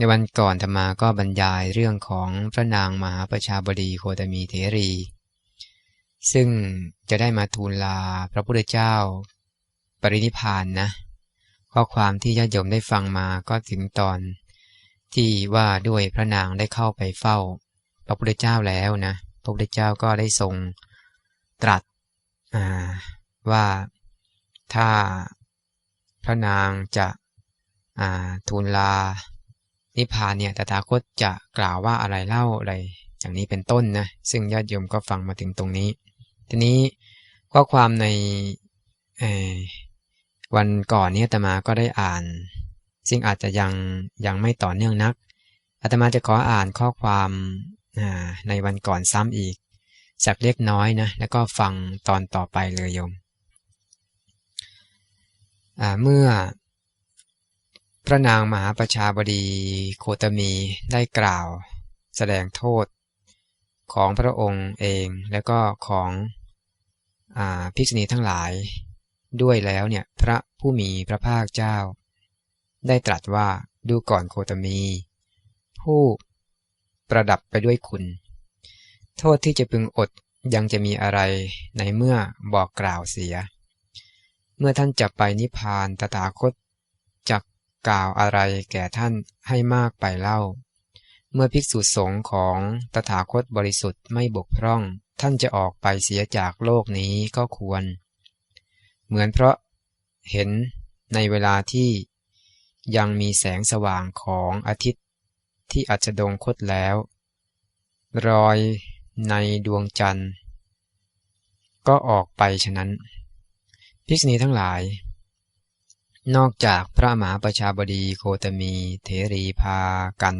ในวันก่อนธรรมาก็บรรยายเรื่องของพระนางมหาประชาบดีโคตมีเถรี ซึ่งจะได้มาทูลลาพระพุทธเจ้า ปรินิพานนะ ข้อความที่ญาติโยมได้ฟังมาก็ถึงตอนที่ว่าด้วยพระนางได้เข้าไปเฝ้า พระพุทธเจ้าแล้วนะ พระพุทธเจ้าก็ได้ทรงตรัสว่าถ้าพระนางจะทูลลา นิพพานเนี่ยตถาคตจะกล่าวว่าอะไรเล่าอะไร อย่างนี้เป็นต้นนะซึ่งญาติโยมก็ฟังมาถึงตรงนี้ ทีนี้ข้อความในวันก่อนเนี้อาตมาก็ได้อ่าน ซึ่งอาจจะยังยังไม่ต่อเนื่องนักอาตมาจะขออ่านข้อความในวันก่อนซ้ำอีกสักเล็กน้อยนะแล้วก็ฟังตอนต่อไปเลยโยมเมื่อ พระนางมหาประชาบดีโคตมีได้กล่าว แสดงโทษของพระองค์เองแล้วก็ของอภิกษุณีทั้งหลาย ด้วยแล้วเนี่ยพระผู้มีพระภาคเจ้า ได้ตรัสว่าดูก่อนโคตมี ผู้ประดับไปด้วยคุณ โทษที่จะพึงอดยังจะมีอะไรในเมื่อบอกกล่าวเสีย เมื่อท่านจะไปนิพพานตถาคต กล่าวอะไรแก่ท่านให้มากไปเล่า เมื่อภิกษุสงฆ์ของตถาคตบริสุทธิ์ไม่บกพร่อง ท่านจะออกไปเสียจากโลกนี้ก็ควร เหมือนเพราะเห็นในเวลาที่ยังมีแสงสว่างของอาทิตย์ที่อัจดงคตแล้ว รอยในดวงจันทร์ ก็ออกไปฉะนั้น ภิกษุณีทั้งหลาย นอกจากพระมหาประชาบดีโคตมีเถรีพากัน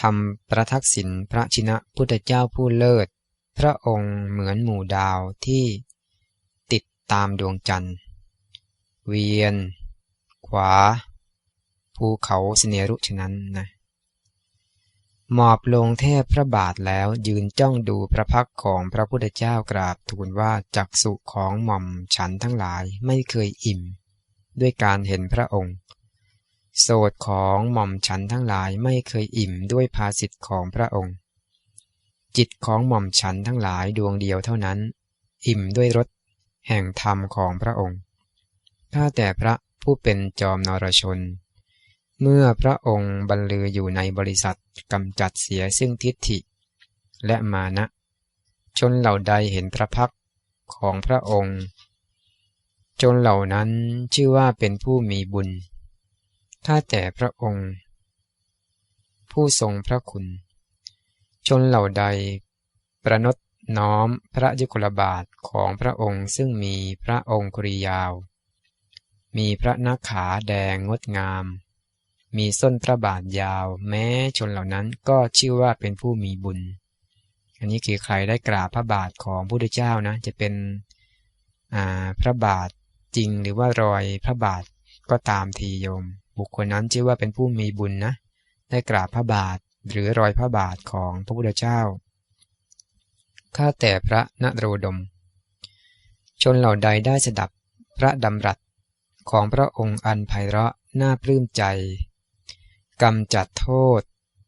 ทำประทักษิณพระชินะพุทธเจ้าผู้เลิศ พระองค์เหมือนหมู่ดาวที่ติดตามดวงจันทร์ เวียน ขวา ภูเขาเสนรุฉะนั้นนะหมอบลงเทพพระบาทแล้วยืนจ้องดูพระพักของพระพุทธเจ้ากราบทูลว่าจักสุของหม่อมฉันทั้งหลายไม่เคยอิ่ม ด้วยการเห็นพระองค์ โสดของหม่อมฉันทั้งหลายไม่เคยอิ่มด้วยภาสิทธิ์ของพระองค์ จิตของหม่อมฉันทั้งหลายดวงเดียวเท่านั้น อิ่มด้วยรสแห่งธรรมของพระองค์ถ้าแต่พระผู้เป็นจอมนรชน เมื่อพระองค์บรรลืออยู่ในบริษัทกำจัดเสียซึ่งทิฏฐิ และมานะ ชนเหล่าใดเห็นพระพักของพระองค์ จนเหล่านั้นชื่อว่าเป็นผู้มีบุญ ถ้าแต่พระองค์ ผู้ทรงพระคุณ ชนเหล่าใด ประนตน้อมพระยุคลบาทของพระองค์ซึ่งมีพระองค์กริยาว มีพระนักขาแดงงดงาม มีส้นพระบาทยาว แม้ชนเหล่านั้นก็ชื่อว่าเป็นผู้มีบุญ อันนี้คือใครได้กราบพระบาทของพระพุทธเจ้านะ จะเป็นพระบาท จริงหรือว่ารอยพระบาทก็ตามทีโยม บุคคลนั้นชื่อว่าเป็นผู้มีบุญนะ ได้กราบพระบาทหรือรอยพระบาทของพระพุทธเจ้า ข้าแต่พระนโรดม ชนเหล่าใดได้สดับพระดำรัสของพระองค์อันไพเราะน่าปลื้มใจกำจัดโทษ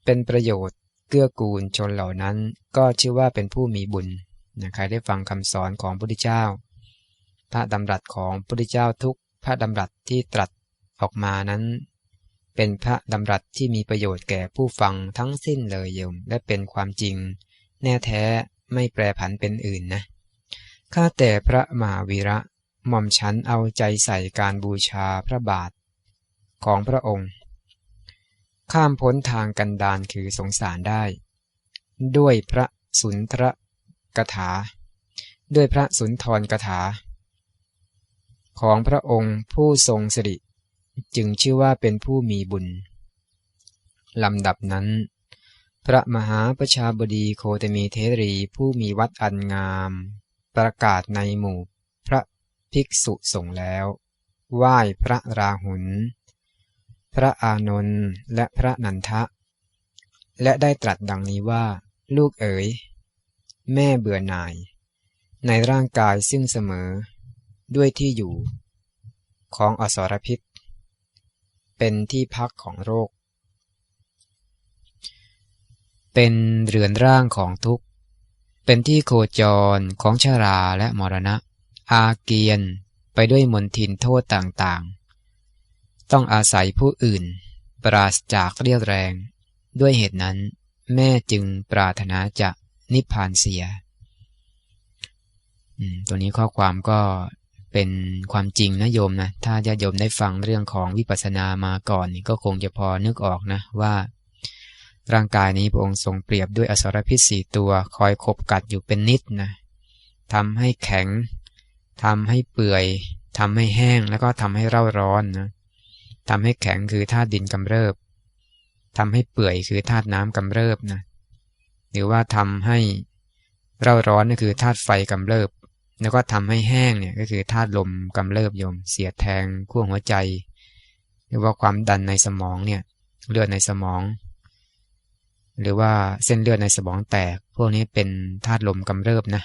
เป็นประโยชน์เกื้อกูลชนเหล่านั้น ก็ชื่อว่าเป็นผู้มีบุญนะใครได้ฟังคำสอนของพระพุทธเจ้า พระดำรัสของพระพุทธเจ้าทุกพระดำรัสที่ตรัสออกมานั้น เป็นพระดำรัสที่มีประโยชน์แก่ผู้ฟังทั้งสิ้นเลยโยม และเป็นความจริง แน่แท้ไม่แปรผันเป็นอื่นนะข้าแต่พระมหาวีระหม่อมฉันเอาใจใส่การบูชาพระบาทของพระองค์ ข้ามพ้นทางกันดานคือสงสารได้ ด้วยพระสุนทรกถา ด้วยพระสุนทรกถา ของพระองค์ผู้ทรงสิริ จึงชื่อว่าเป็นผู้มีบุญ ลำดับนั้น พระมหาประชาบดีโคตมีเทรีผู้มีวัดอันงาม ประกาศในหมู่พระภิกษุสงฆ์แล้ว ไหว้พระราหุล พระอานนท์และพระนันทะ และได้ตรัสดังนี้ว่า ลูกเอ๋ย แม่เบื่อหน่าย ในร่างกายซึ่งเสมอ ด้วยที่อยู่ ของอสรพิษ เป็นที่พักของโรค เป็นเรือนร่างของทุกข์ เป็นที่โคจรของชาราและมรณะ อาเกียนไปด้วยมนทินโทษต่างๆ ต้องอาศัยผู้อื่น ปราศจากเรียวแรง ด้วยเหตุนั้น แม่จึงปรารถนาจะนิพพานเสียตัวนี้ข้อความก็ เป็นความจริงนะโยมนะถ้าจะโยมได้ฟังเรื่องของวิปัสสนามาก่อนก็คงจะพอนึกออกนะว่า ร่างกายนี้พระองค์ทรงเปรียบด้วยอสรพิษสี่ตัวคอยขบกัดอยู่เป็นนิดนะทำให้แข็งทำให้เปื่อยทำให้แห้งแล้วก็ทำให้เร่าร้อนนะทำให้แข็งคือธาตุดินกำเริบทำให้เปื่อยคือธาตุน้ำกำเริบนะหรือว่าทำให้เร่าร้อนนี่คือธาตุไฟกำเริบ แล้วก็ทำให้แห้งเนี่ยก็คือธาตุลมกำเริบโยม เสียแทงขั้วหัวใจ หรือว่าความดันในสมองเนี่ยเลือดในสมอง หรือว่าเส้นเลือดในสมองแตก พวกนี้เป็นธาตุลมกำเริบนะ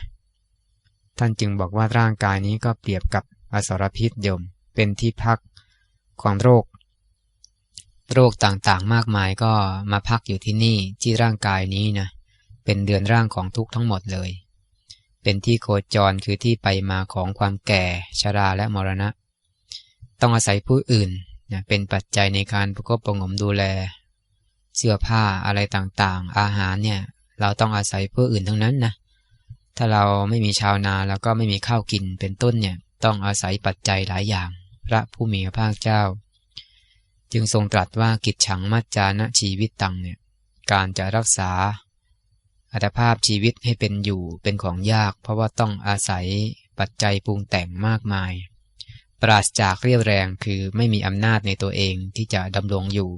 ท่านจึงบอกว่าร่างกายนี้ก็เปรียบกับอสรพิษโยม เป็นที่พักของโรค โรคต่างๆมากมายก็มาพักอยู่ที่นี่ที่ร่างกายนี้นะเป็นเดือนร่างของทุกทั้งหมดเลย เป็นที่โคจรคือที่ไปมาของความแก่ชราและมรณะ ต้องอาศัยผู้อื่นนะเป็นปัจจัยในการประกบประงมดูแล เสื้อผ้าอะไรต่างๆ อาหารเนี่ยเราต้องอาศัยผู้อื่นทั้งนั้นนะถ้าเราไม่มีชาวนาแล้วก็ไม่มีข้าวกินเป็นต้นเนี่ยต้องอาศัยปัจจัยหลายอย่าง พระผู้มีพระภาคเจ้า จึงทรงตรัสว่ากิจฉังมัจจานะชีวิตตังเนี่ยการจะรักษา อัตภาพชีวิตให้เป็นอยู่เป็นของยาก เพราะว่าต้องอาศัยปัจจัยปรุงแต่งมากมาย ปราศจากเรียวแรงคือไม่มีอำนาจในตัวเองที่จะดำรงอยู่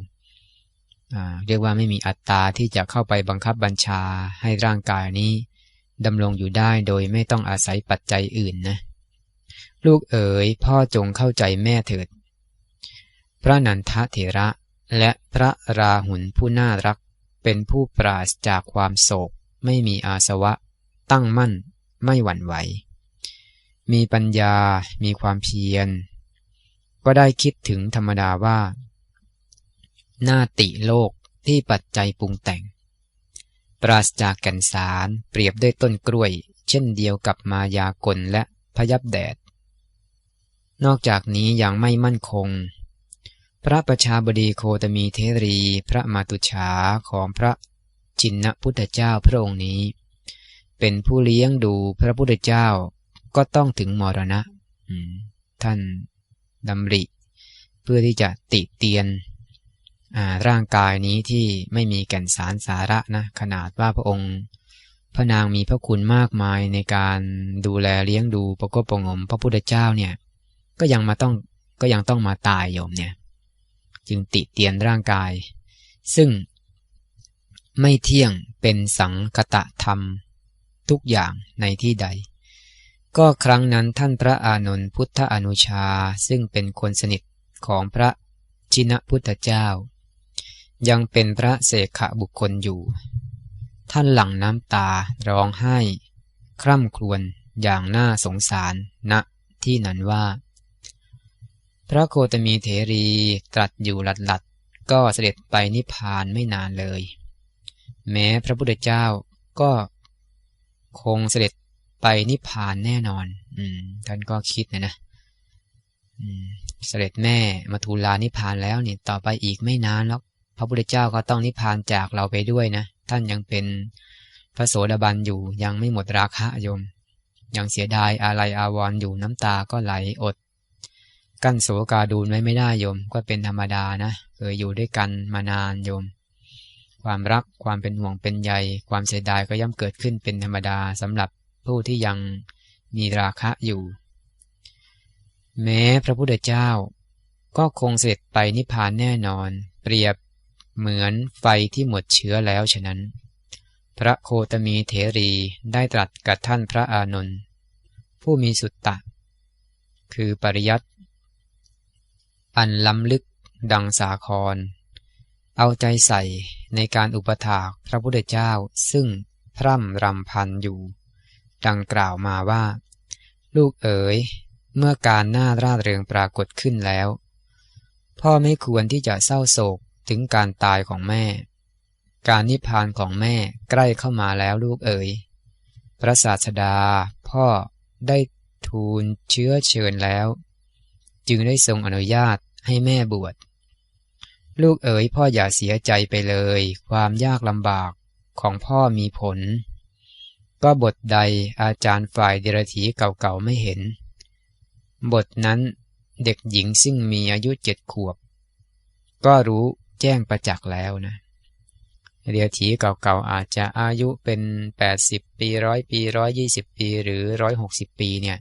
เรียกว่าไม่มีอัตตาที่จะเข้าไปบังคับบัญชาให้ร่างกายนี้ดำรงอยู่ได้โดยไม่ต้องอาศัยปัจจัยอื่นนะลูกเอ๋ยพ่อจงเข้าใจแม่เถิด พระนันทเถระและพระราหุลผู้น่ารักเป็นผู้ปราศจากความโศก ไม่มีอาสวะ ตั้งมั่น ไม่หวั่นไหว มีปัญญา มีความเพียร ก็ได้คิดถึงธรรมดาว่า หน้าติโลกที่ปัจจัยปรุงแต่ง ปราศจากแก่นสารเปรียบด้วยต้นกล้วย เช่นเดียวกับมายากลและพยับแดด นอกจากนี้ยังไม่มั่นคง พระประชาบดีโคตมีเทรี พระมาตุฉาของพระ จินนพุทธเจ้าพระองค์นี้ เป็นผู้เลี้ยงดูพระพุทธเจ้าก็ต้องถึงมรณะท่านดำริ เพื่อที่จะติเตียนร่างกายนี้ที่ไม่มีแก่นสารสาระนะขนาดว่าพระองค์ พระนางมีพระคุณมากมายในการดูแลเลี้ยงดูประกบประงม พระพุทธเจ้าเนี่ย ก็ยังมาต้องก็ยังต้องมาตายโยมเนี่ย จึงติเตียนร่างกาย ซึ่ง ไม่เที่ยงเป็นสังคตะธรรม ทุกอย่างในที่ใด ก็ครั้งนั้นท่านพระอานนท์พุทธอนุชาซึ่งเป็นคนสนิทของพระชินพุทธเจ้า ยังเป็นพระเสขบุคคลอยู่ ท่านหลั่งน้ำตาร้องไห้ คร่ำครวญอย่างน่าสงสารณนะที่นั้นว่า พระโคตมีเถรีตรัสอยู่หลัดหลัดก็เสด็จไปนิพพานไม่นานเลย แม้พระพุทธเจ้าก็คงเสด็จไปนิพพานแน่นอน อืม ท่านก็คิดนะนะเสด็จแม่มาทูลลานิพพานแล้วนี่ต่อไปอีกไม่นานแล้วพระพุทธเจ้าก็ต้องนิพพานจากเราไปด้วยนะ ท่านยังเป็นพระโสดาบันอยู่ยังไม่หมดราคะโยม ยังเสียดายอะไรอาวรออยู่น้ำตาก็ไหลอด กั้นโสกาดูนไว้ไม่ได้โยม ก็เป็นธรรมดานะเคยอยู่ด้วยกันมานานโยม ความรักความเป็นห่วงเป็นใย ความเสียดายก็ย่อมเกิดขึ้นเป็นธรรมดาสำหรับผู้ที่ยังมีราคะอยู่ แม้พระพุทธเจ้า ก็คงเสร็จไปนิพพานแน่นอน เปรียบเหมือนไฟที่หมดเชื้อแล้วฉะนั้น พระโคตมีเถรีได้ตรัสกับท่านพระอานนท์ผู้มีสุตตะ คือปริยัตอันล้ำลึกดังสาคร เอาใจใส่ในการอุปถากพระพุทธเจ้าซึ่งพร่ำรำพันอยู่ ดังกล่าวมาว่า ลูกเอ๋ย เมื่อการหน่าร่าเริงปรากฏขึ้นแล้ว พ่อไม่ควรที่จะเศร้าโศกถึงการตายของแม่ การนิพพานของแม่ใกล้เข้ามาแล้วลูกเอ๋ย พระศาสดาพ่อได้ทูลเชื้อเชิญแล้ว จึงได้ทรงอนุญาตให้แม่บวช ลูกเอ๋ยพ่ออย่าเสียใจไปเลย ความยากลำบากของพ่อมีผล ก็บทใดอาจารย์ฝ่ายเดรธีเก่าๆไม่เห็น บทนั้นเด็กหญิงซึ่งมีอายุเจ็ดขวบ ก็รู้แจ้งประจักษ์แล้วนะเดียถีเก่าๆอาจจะอายุเป็น 80 ปีร้อยปีร้อยยี่สิบปีหรือร้อยหกสิบปีเนี่ย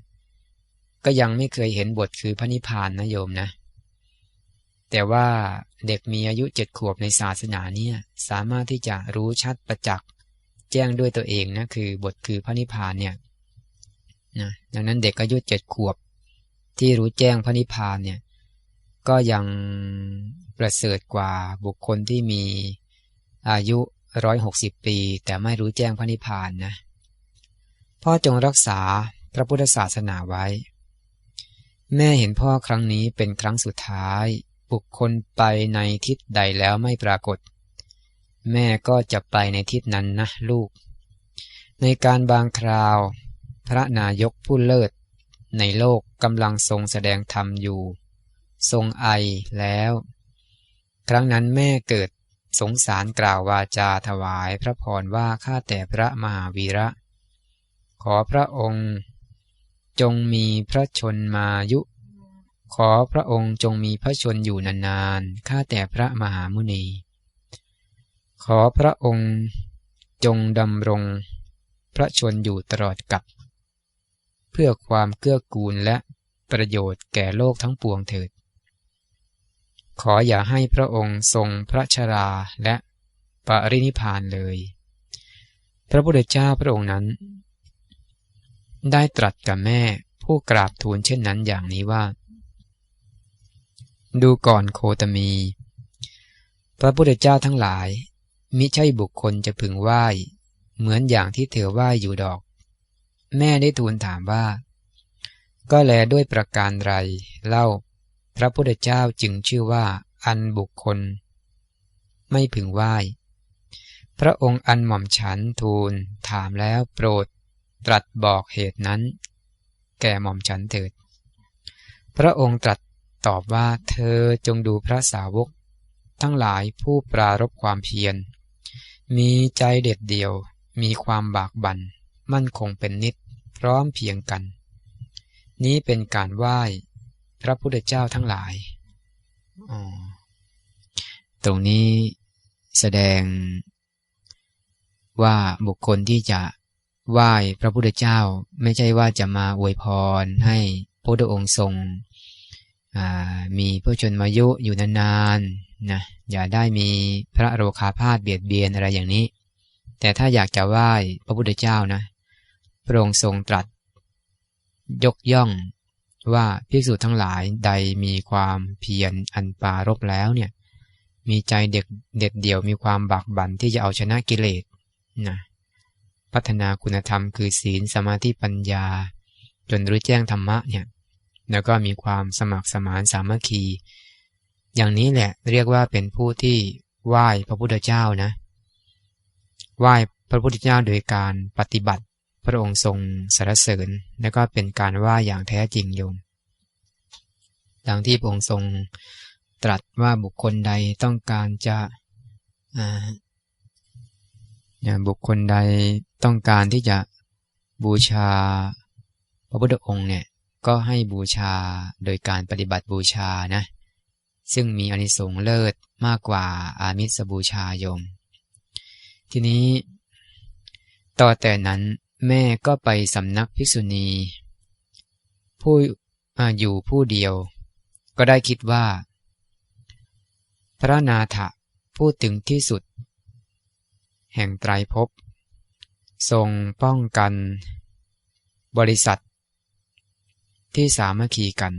ก็ยังไม่เคยเห็นบทคือพระนิพพานนะโยมนะ แต่ว่าเด็กมีอายุเจ็ดขวบในศาสนาเนี่ยสามารถที่จะรู้ชัดประจักษ์แจ้งด้วยตัวเองนะคือบทคือพระนิพพานเนี่ยนะดังนั้นเด็กอายุเจ็ดขวบ ที่รู้แจ้งพระนิพพานเนี่ยก็ยังประเสริฐกว่าบุคคลที่มีอายุร้อยหกสิบปี แต่ไม่รู้แจ้งพระนิพพานนะพ่อจงรักษาพระพุทธศาสนาไว้ แม่เห็นพ่อครั้งนี้เป็นครั้งสุดท้าย บุคคลไปในทิศใดแล้วไม่ปรากฏ แม่ก็จะไปในทิศนั้นนะลูก ในการบางคราว พระนายกผู้เลิศ ในโลกกำลังทรงแสดงธรรมอยู่ ทรงไอแล้ว ครั้งนั้นแม่เกิดสงสารกล่าววาจาถวายพระพรว่าข้าแต่พระมหาวีระ ขอพระองค์ จงมีพระชนมายุ ขอพระองค์จงมีพระชนอยู่นานๆ ข้าแต่พระมหามุนี ขอพระองค์จงดำรงพระชนอยู่ตลอดกับ เพื่อความเกื้อกูลและประโยชน์แก่โลกทั้งปวงเถิด ขออย่าให้พระองค์ทรงพระชราและปรินิพานเลย พระพุทธเจ้าพระองค์นั้น ได้ตรัสกับแม่ผู้กราบทูลเช่นนั้นอย่างนี้ว่า ดูก่อนโคตมี พระพุทธเจ้าทั้งหลาย มิใช่บุคคลจะพึงไหว้ เหมือนอย่างที่เธอไหว้อยู่ดอก แม่ได้ทูลถามว่า ก็แลด้วยประการไรเล่า พระพุทธเจ้าจึงชื่อว่า อันบุคคล ไม่พึงไหว้ พระองค์อันหม่อมฉันทูลถามแล้วโปรด ตรัสบอกเหตุนั้น แก่หม่อมฉันเถิด พระองค์ตรัส ตอบว่าเธอจงดูพระสาวก ทั้งหลายผู้ปรารบความเพียร มีใจเด็ดเดี่ยว มีความบากบัน่น มั่นคงเป็นนิด พร้อมเพียงกัน นี้เป็นการไหว้ พระพุทธเจ้าทั้งหลาย ตรงนี้แสดงว่าบุคคลที่จะไหว้พระพุทธเจ้าไม่ใช่ว่าจะมาอวยพรให้พระพุทธองค์ทรง มีพระชนมายุอยู่นานๆนะอย่าได้มีพระโรคาพาธเบียดเบียนอะไรอย่างนี้ แต่ถ้าอยากจะไหว้พระพุทธเจ้านะพระองค์ทรงตรัส ยกย่องว่าภิกษุทั้งหลายใดมีความเพียรอันปารบแล้วเนี่ยมีใจเด็กเด็ดเดี่ยวมีความบากบั่นที่จะเอาชนะกิเลสนะพัฒนาคุณธรรมคือศีลสมาธิปัญญา จนรู้แจ้งธรรมะเนี่ย แล้วก็มีความสมัครสมานสามัคคี อย่างนี้แหละเรียกว่าเป็นผู้ที่ไหว้พระพุทธเจ้านะ ไหว้พระพุทธเจ้าโดยการปฏิบัติพระองค์ทรงสรรเสริญ และก็เป็นการว่าอย่างแท้จริงโยมดังที่พระองค์ทรงตรัสว่าบุคคลใดต้องการจะบุคคลใดต้องการที่จะบูชาพระพุทธองค์เนี่ย ก็ให้บูชาโดยการปฏิบัติบูชานะ ซึ่งมีอนิสงส์เลิศมากกว่าอามิสบูชายม ทีนี้ ต่อแต่นั้นแม่ก็ไปสำนักภิกษุณี ผู้อยู่ผู้เดียว ก็ได้คิดว่า พระนาถพูดถึงที่สุด แห่งไตรภพทรงป้องกัน บริษัท ที่สามัคคีกัน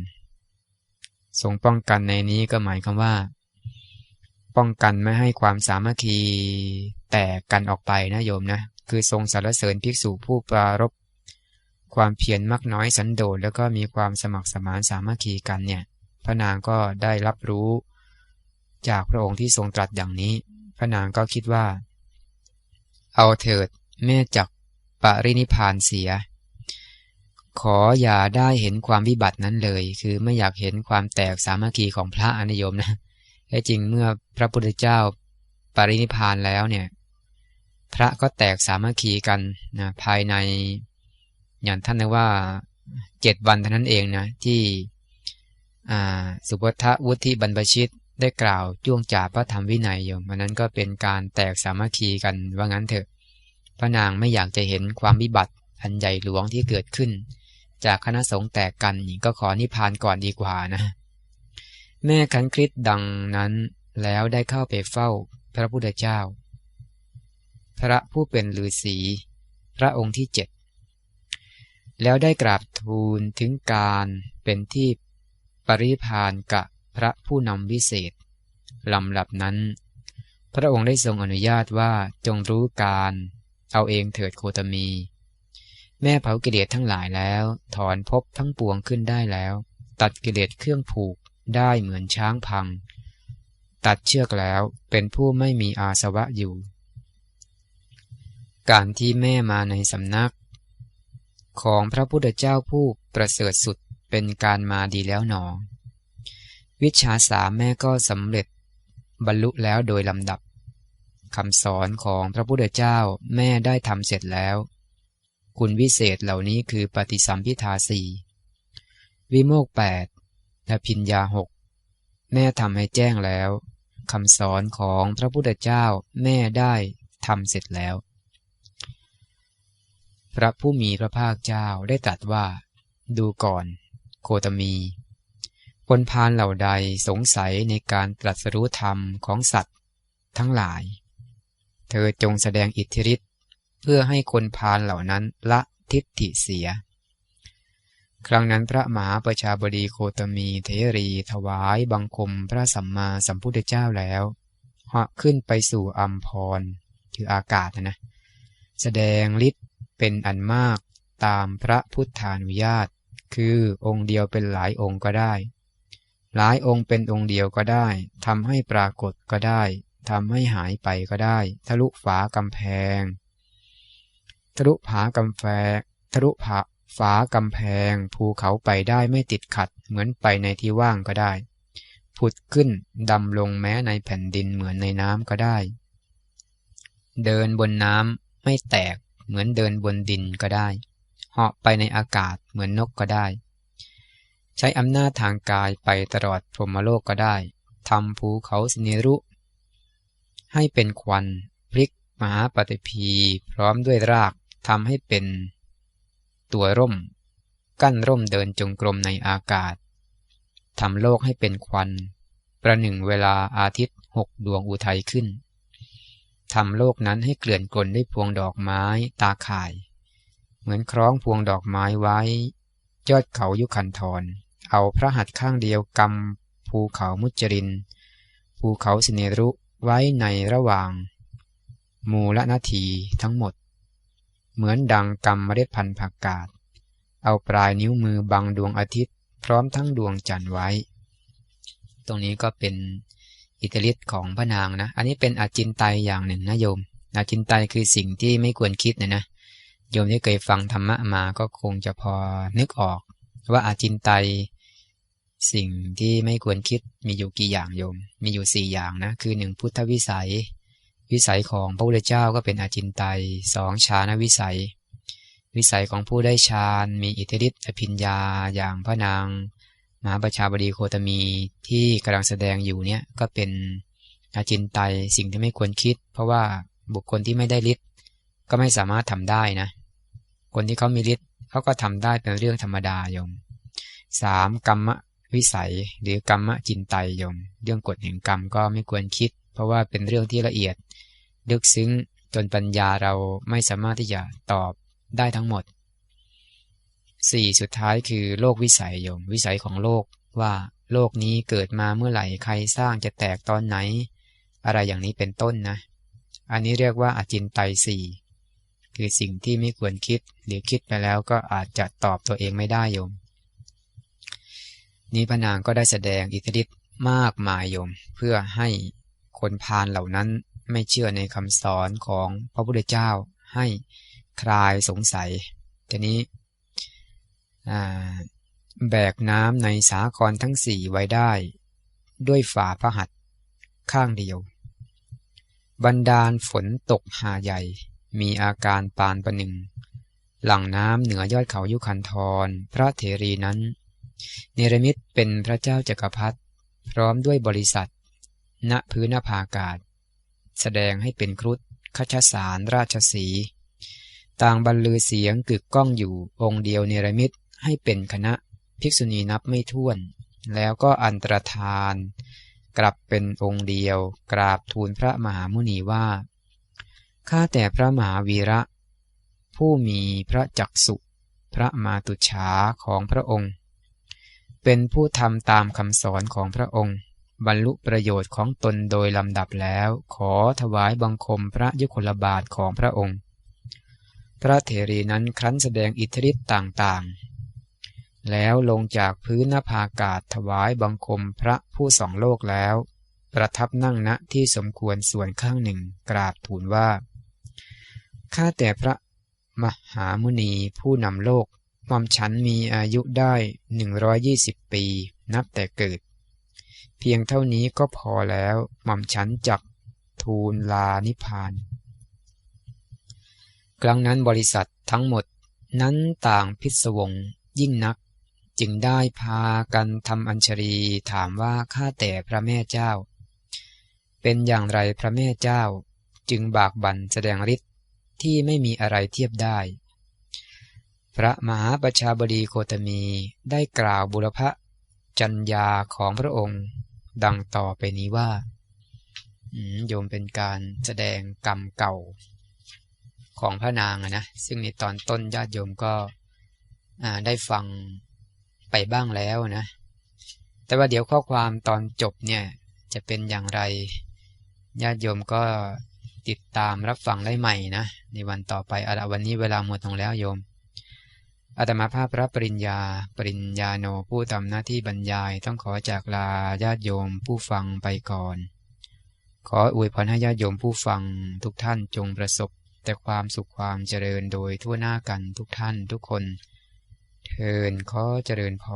ทรงป้องกันในนี้ก็หมายความว่า ป้องกันไม่ให้ความสามัคคีแตกกันออกไปนะโยมนะ คือทรงสรรเสริญภิกษุผู้ปรารบความเพียรมักน้อยสันโดษแล้วก็มีความสมัครสมานสามัคคีกันเนี่ย พระนางก็ได้รับรู้ จากพระองค์ที่ทรงตรัสอย่างนี้ พระนางก็คิดว่า เอาเถิดแม่จักปรินิพานเสีย ขออย่าได้เห็นความวิบัตินั้นเลย คือไม่อยากเห็นความแตกสามัคคีของพระอนิยมนะแท้จริงเมื่อพระพุทธเจ้าปรินิพานแล้วเนี่ย พระก็แตกสามัคคีกันนะภายใน อย่างท่านว่าเจ็ดวันเท่านั้นเองนะที่สุภทวุฒิบรรพชิตได้กล่าวจ้วงจ่าพระธรรมวินัยโยมวันนั้นก็เป็นการแตกสามัคคีกันว่างั้นเถอะ พระนางไม่อยากจะเห็นความวิบัติอันใหญ่หลวงที่เกิดขึ้น จากคณะสงฆ์แตกกันหญิงก็ขอนิพพานก่อนดีกว่านะ แม่คันคริสดังนั้นแล้วได้เข้าไปเฝ้าพระพุทธเจ้า พระผู้เป็นฤาษีพระองค์ที่เจ็ดแล้วได้กราบทูลถึงการเป็นที่ปริพานกับพระผู้นำวิเศษลำดับนั้น พระองค์ได้ทรงอนุญาตว่าจงรู้การ เอาเองเถิดโคตมี แม่เผากิเลสทั้งหลายแล้ว ถอนภพทั้งปวงขึ้นได้แล้ว ตัดกิเลสเครื่องผูกได้เหมือนช้างพัง ตัดเชือกแล้วเป็นผู้ไม่มีอาสวะอยู่ การที่แม่มาในสำนัก ของพระพุทธเจ้าผู้ประเสริฐสุดเป็นการมาดีแล้วหนอ วิชาสามแม่ก็สำเร็จบรรลุแล้วโดยลำดับคำสอนของพระพุทธเจ้าแม่ได้ทำเสร็จแล้ว คุณวิเศษเหล่านี้คือปฏิสัมพิทาสี่วิโมกแปดและพิญญาหกแม่ทำให้แจ้งแล้วคำสอนของพระพุทธเจ้าแม่ได้ทำเสร็จแล้ว พระผู้มีพระภาคเจ้าได้ตรัสว่า ดูก่อน โคตมีคนพานเหล่าใดสงสัยในการตรัสรู้ธรรมของสัตว์ ทั้งหลาย เธอจงแสดงอิทธิฤทธิ เพื่อให้คนพานเหล่านั้นละทิฏฐิเสีย ครั้งนั้นพระมหาประชาบดีโคตมีเทรีถวายบังคมพระสัมมาสัมพุทธเจ้าแล้วเหาะขึ้นไปสู่อัมพร คืออากาศนะ แสดงฤทธิ์เป็นอันมากตามพระพุทธานุญาต คือองค์เดียวเป็นหลายองค์ก็ได้ หลายองค์เป็นองค์เดียวก็ได้ทำให้ปรากฏก็ได้ทำให้หายไปก็ได้ ทะลุฝากำแพง ทะลุผากำแพงทะลุผาฝากำแพง ภูเขาไปได้ไม่ติดขัด เหมือนไปในที่ว่างก็ได้ ผุดขึ้นดำลงแม้ในแผ่นดินเหมือนในน้ำก็ได้ เดินบนน้ำไม่แตกเหมือนเดินบนดินก็ได้ เหาะไปในอากาศเหมือนนกก็ได้ ใช้อำนาจทางกายไปตลอดพรหมโลกก็ได้ทำภูเขาสินิรุ ให้เป็นควันพลิกมหาปฏิพีพร้อมด้วยราก ทำให้เป็นตัวร่ม กั้นร่มเดินจงกรมในอากาศทำโลกให้เป็นควัน ประหนึ่งเวลาอาทิตย์หกดวงอุทัยขึ้นทำโลกนั้นให้เกลื่อนกลนด้วยพวงดอกไม้ตาข่าย เหมือนคล้องพวงดอกไม้ไว้ ยอดเขายุคันธรเอาพระหัตถ์ข้างเดียวกำภูเขามุจริน ภูเขาสิเนรุไว้ในระหว่าง มูลนาทีทั้งหมด เหมือนดังกำเมล็ดพันธุ์ผักกาด เอาปลายนิ้วมือบังดวงอาทิตย์ พร้อมทั้งดวงจันทร์ไว้ ตรงนี้ก็เป็นอิทธิฤทธิ์ของพระนางนะ อันนี้เป็นอาจินไตยอย่างหนึ่งนะโยม อาจินไตยคือสิ่งที่ไม่ควรคิดนะนะ โยมที่เคยฟังธรรมะมาก็คงจะพอนึกออก ว่าอาจินไตยสิ่งที่ไม่ควรคิดมีอยู่กี่อย่างโยม มีอยู่สี่อย่างนะ คือหนึ่งพุทธวิสัย วิสัยของพระพุทธเจ้าก็เป็นอาจินไตยสองชาณวิสัย วิสัยของผู้ได้ฌานมีอิทธิฤทธิอภิญญาอย่างพระนางมหาประชาบดีโคตมีที่กำลังแสดงอยู่เนี่ยก็เป็นอาจินไตสิ่งที่ไม่ควรคิด เพราะว่าบุคคลที่ไม่ได้ฤทธิ์ก็ไม่สามารถทำได้นะ คนที่เขามีฤทธิ์เขาก็ทำได้เป็นเรื่องธรรมดาโยมสามกรรมวิสัยหรือกรรมจินไตยม เรื่องกฎแห่งกรรมก็ไม่ควรคิด เพราะว่าเป็นเรื่องที่ละเอียด ลึกซึ้งจนปัญญาเราไม่สามารถที่จะตอบได้ทั้งหมดสี่สุดท้ายคือโลกวิสัยโยม วิสัยของโลกว่าโลกนี้เกิดมาเมื่อไหร่ใครสร้างจะแตกตอนไหน อะไรอย่างนี้เป็นต้นนะ อันนี้เรียกว่าอาจินไตสี่คือสิ่งที่ไม่ควรคิด หรือคิดไปแล้วก็อาจจะตอบตัวเองไม่ได้โยม นี้พระนางก็ได้แสดงอิทธิฤทธิ์มากมายโยม เพื่อให้คนพาลเหล่านั้น ไม่เชื่อในคำสอนของพระพุทธเจ้าให้คลายสงสัย ทีนี้แบกน้ำในสาครทั้งสี่ไว้ได้ ด้วยฝ่าพระหัตข้างเดียว บรรดาลฝนตกหาใหญ่ มีอาการปานประหนึ่ง หลังน้ำเหนือยอดเขายุคันธรพระเถรีนั้น เนรมิตเป็นพระเจ้าจักรพรรดิพร้อมด้วยบริษัท ณพื้นภากาศ แสดงให้เป็นครุฑขชสารราชสี ต่างบรรลือเสียงกึกก้องอยู่องค์เดียวเนรมิตให้เป็นคณะภิกษุณีนับไม่ถ้วน แล้วก็อันตรธาน กลับเป็นองค์เดียว กราบทูลพระมหามุนีว่า ข้าแต่พระมหาวีระ ผู้มีพระจักสุพระมาตุฉาของพระองค์ เป็นผู้ทำตามคำสอนของพระองค์ บรรลุประโยชน์ของตนโดยลำดับแล้ว ขอถวายบังคมพระยุคลบาทของพระองค์ พระเถรีนั้นครั้นแสดงอิทธิฤทธิ์ต่างๆ แล้วลงจากพื้นนภาอากาศถวายบังคมพระผู้สองโลกแล้ว ประทับนั่งณที่สมควรส่วนข้างหนึ่งกราบทูลว่า ข้าแต่พระมหามุนีผู้นำโลกมอมฉันมีอายุได้หนึ่งร้อยยี่สิบปี นับแต่เกิด เพียงเท่านี้ก็พอแล้ว หม่อมฉันจักทูลลานิพาน ครั้งนั้นบริษัททั้งหมดนั้นต่างพิศวงยิ่งนัก จึงได้พากันทำอัญชรีถามว่าข้าแต่พระแม่เจ้า เป็นอย่างไรพระแม่เจ้า จึงบากบั่นแสดงฤทธิ์ที่ไม่มีอะไรเทียบได้ พระมหาประชาบดีโคตมีได้กล่าวบุรพจัญญาของพระองค์ ดังต่อไปนี้ว่าโยมเป็นการแสดงกรรมเก่าของพระนางนะซึ่งในตอนต้นญาติโยมก็ได้ฟังไปบ้างแล้วนะ แต่ว่าเดี๋ยวข้อความตอนจบเนี่ยจะเป็นอย่างไรญาติโยมก็ติดตามรับฟังได้ใหม่นะในวันต่อไปอาวันนี้เวลาหมดลงแล้วโยม อาตมาภาพพระปริญญา ปริญญาโนผู้ทำหน้าที่บรรยายต้องขอจากลาญาติโยมผู้ฟังไปก่อน ขออวยพรให้ญาติโยมผู้ฟังทุกท่านจงประสบ แต่ความสุขความเจริญโดยทั่วหน้ากันทุกท่านทุกคนเทินขอเจริญพร